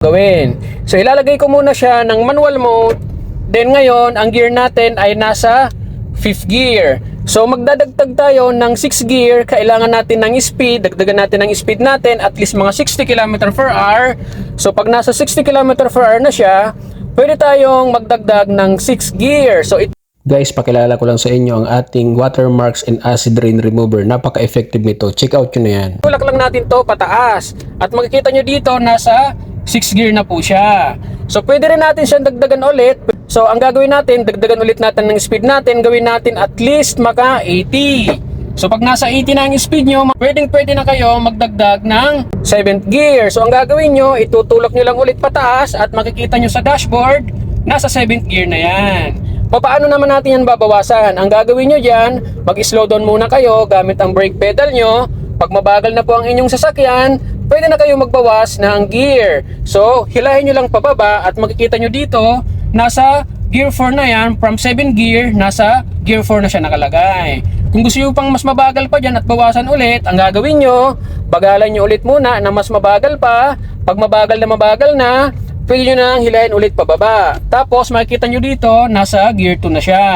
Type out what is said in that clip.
gawin. So ilalagay ko muna siya ng manual mode. Then ngayon, ang gear natin ay nasa 5th gear. So magdadagdag tayo ng 6 gear, kailangan natin ng speed, dagdagan natin ng speed natin at least mga 60 km per hour. So pag nasa 60 km per hour na siya, pwede tayong magdagdag ng 6 gear. So it Guys, pakilala ko lang sa inyo ang ating watermarks and acid rain remover. Napaka-effective nito. Check out nyo na yan. Tulak lang natin to pataas. At makikita nyo dito, nasa 6 gear na po siya. So, pwede rin natin siyang dagdagan ulit. So, ang gagawin natin, dagdagan ulit natin ng speed natin. Gawin natin at least maka 80. So, pag nasa 80 na ang speed nyo, pwedeng pwede na kayo magdagdag ng 7th gear. So, ang gagawin nyo, itutulak nyo lang ulit pataas at makikita nyo sa dashboard, nasa 7th gear na yan. Paano naman natin yan babawasan? Ang gagawin nyo dyan, mag-slow down muna kayo gamit ang brake pedal nyo. Pag mabagal na po ang inyong sasakyan, pwede na kayo magbawas ng gear. So, hilahin nyo lang pababa at makikita nyo dito, nasa gear 4 na yan, from 7 gear, nasa gear 4 na siya nakalagay. Kung gusto nyo pang mas mabagal pa dyan at bawasan ulit, ang gagawin nyo, bagalan nyo ulit muna na mas mabagal pa. Pag mabagal na mabagal na, pwede nyo nang hilahin ulit pababa. Tapos makikita nyo dito, nasa gear 2 na siya.